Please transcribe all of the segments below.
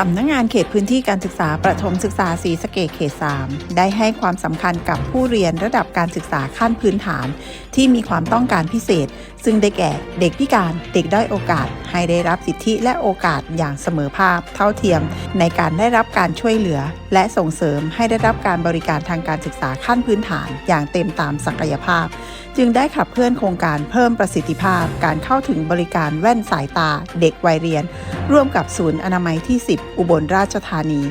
สำนักงงานเขตพื้นที่การศึกษาประถมศึกษาศรีสะเกดเขต 3 ได้ให้ความสำคัญกับผู้เรียนระดับการศึกษาขั้นพื้นฐาน ที่มีความต้องการพิเศษ ซึ่งได้แก่เด็กพิการ เด็กด้อยโอกาส ให้ได้รับสิทธิและโอกาสอย่างเสมอภาคเท่าเทียม ในการได้รับการช่วยเหลือ และส่งเสริมให้ได้รับการบริการทางการศึกษาขั้นพื้นฐาน อย่างเต็มตามศักยภาพ จึงได้ขับเคลื่อนโครงการเพิ่มประสิทธิภาพ การเข้าถึงบริการแว่นสายตา เด็กวัยเรียน ร่วมกับศูนย์อนามัยที่ 10 อุบลราชธานี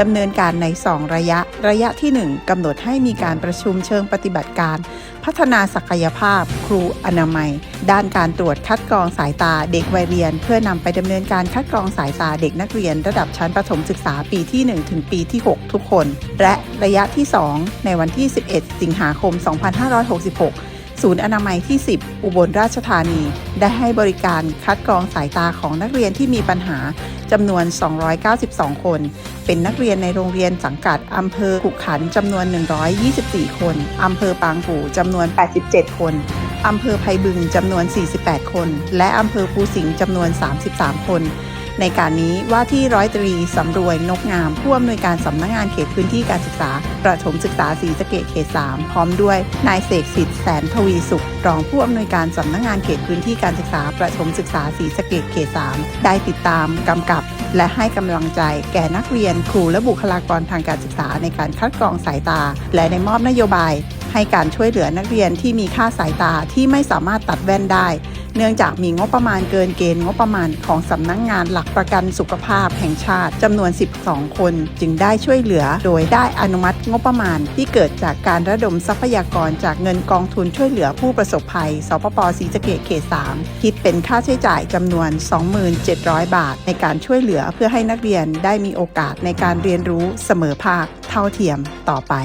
ดำเนินการใน 2 ระยะ ระยะที่ 1กำหนดให้มีการประชุมเชิงปฏิบัติการ พัฒนาศักยภาพ ครูอนามัย ด้านการตรวจคัดกรองสายตาเด็กวัยเรียนเพื่อนำไปดำเนินการคัดกรองสายตาเด็กนักเรียน ระดับชั้นประถมศึกษาปีที่ 1 ถึงปีที่ 6 ทุกคน และระยะที่ 2 ในวันที่ 11 สิงหาคม 2566 ศูนย์อนามัยที่ 10 อุบลราชธานี ได้ให้บริการคัดกรองสายตาของนักเรียนที่มีปัญหาจำนวน 292 คน เป็นนักเรียนในโรงเรียนสังกัดอำเภอขุขันจำนวน 124 คนอำเภอปางกู่จำนวน 87 คน อำเภอไพบึงจำนวน 48 คน และอำเภอภูสิงห์จำนวน 33 คน ในการนี้ว่าที่ร้อยตรีสำรวยนกงามผู้อำนวยการสำนักงงานเขตพื้นที่การศึกษา ประถมศึกษาศรีสะเกดเขต 3 พร้อมด้วยนายเสกสิทธิ์แสนทวีสุข รองผู้อำนวยการสำนักงงานเขตพื้นที่การศึกษา ประถมศึกษาศรีสะเกดเขต 3 ได้ติดตามกำกับ และให้กำลังใจแก่นักเรียนครูและบุคลากรทางการศึกษาในการคัดกรองสายตา และในมอบนโยบาย ให้การช่วยเหลือนักเรียนที่มีค่าสายตาที่ไม่สามารถตัดแว่นได้ เนื่องจากมีงบประมาณเกินเกณฑ์งบประมาณของสำนักงงานหลักประกันสุขภาพแห่งชาติจำนวน 12 คน จึงได้ช่วยเหลือ โดยได้อนุมัติงบประมาณที่เกิดจากการระดมทรัพยากรจากเงินกองทุนช่วยเหลือผู้ประสบภัย สปปศรีสะเกดเขต 3 คิดเป็นค่าใช้จ่ายจำนวน 27,000 บาท ในการช่วยเหลือเพื่อให้นักเรียนได้มีโอกาสในการเรียนรู้เสมอภาคเท่าเทียมต่อไป